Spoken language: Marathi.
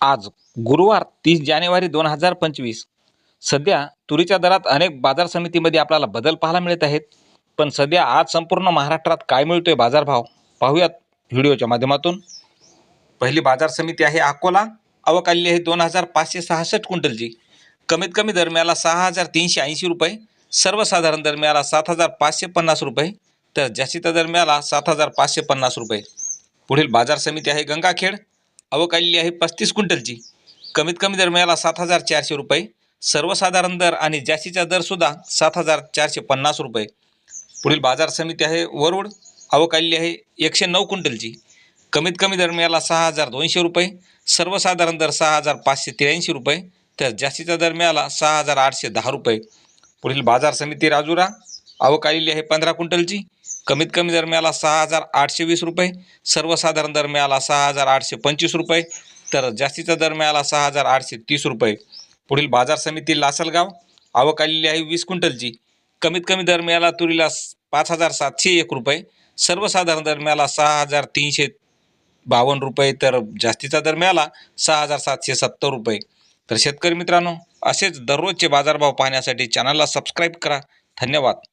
आज गुरुवार तीस जानेवारी दोन हजार पंचवीस. सध्या तुरीच्या दरात अनेक बाजार समितीमध्ये आपल्याला बदल पाहायला मिळत आहेत. पण सध्या आज संपूर्ण महाराष्ट्रात काय मिळतोय बाजारभाव पाहूयात व्हिडिओच्या माध्यमातून. पहिली बाजार समिती आहे अकोला. आवक आलेली आहे दोन हजार पाचशे सहासष्ट क्विंटलची. कमीत कमी दरम्याला सहा हजार तीनशे ऐंशी रुपये. सर्वसाधारण दरम्याला सात हजार पाचशे पन्नास रुपये. तर जास्तीत दरम्याला सात हजार पाचशे पन्नास रुपये. पुढील बाजार समिती आहे गंगाखेड. आवक आलेली आहे पस्तीस क्विंटलची. कमीत कमी दर मिळाला सात हजार चारशे रुपये. सर्वसाधारण दर आणि जास्तीचा दरसुद्धा सात हजार चारशे पन्नास रुपये. पुढील बाजार समिती आहे वरुड आवक आलेली आहे एकशे नऊ क्विंटलची. कमीत कमी दर मिळाला सहा हजार दोनशे रुपये. सर्वसाधारण दर सहा हजार पाचशे त्र्याऐंशी रुपये. तर जास्तीचा दर मिळाला सहा हजार आठशे दहा रुपये. पुढील बाजार समिती राजुरा. आवक आलेली आहे पंधरा क्विंटलची. कमीत कमी दर मिळाला सहा हजार आठशे वीस रुपये सर्वसाधारण दर मिळाला सहा हजार आठशे पंचवीस रुपये तर जास्तीचा दर मिळाला सहा हजार आठशे तीस रुपये. पुढील बाजार समिती लासलगाव आवक आलेली आहे वीस क्विंटलची. कमीत कमी दर मिळाला तुरीला पाच हजार सातशे एक रुपये सर्वसाधारण दर मिळाला सहा हजार तीनशे बावन्न रुपये तर जास्तीचा दर मिळाला सहा हजार सातशे सत्तर रुपये. तर शेतकरी मित्रांनो असेच दररोजचे बाजारभाव पाहण्यासाठी चॅनलला सबस्क्राईब करा. धन्यवाद.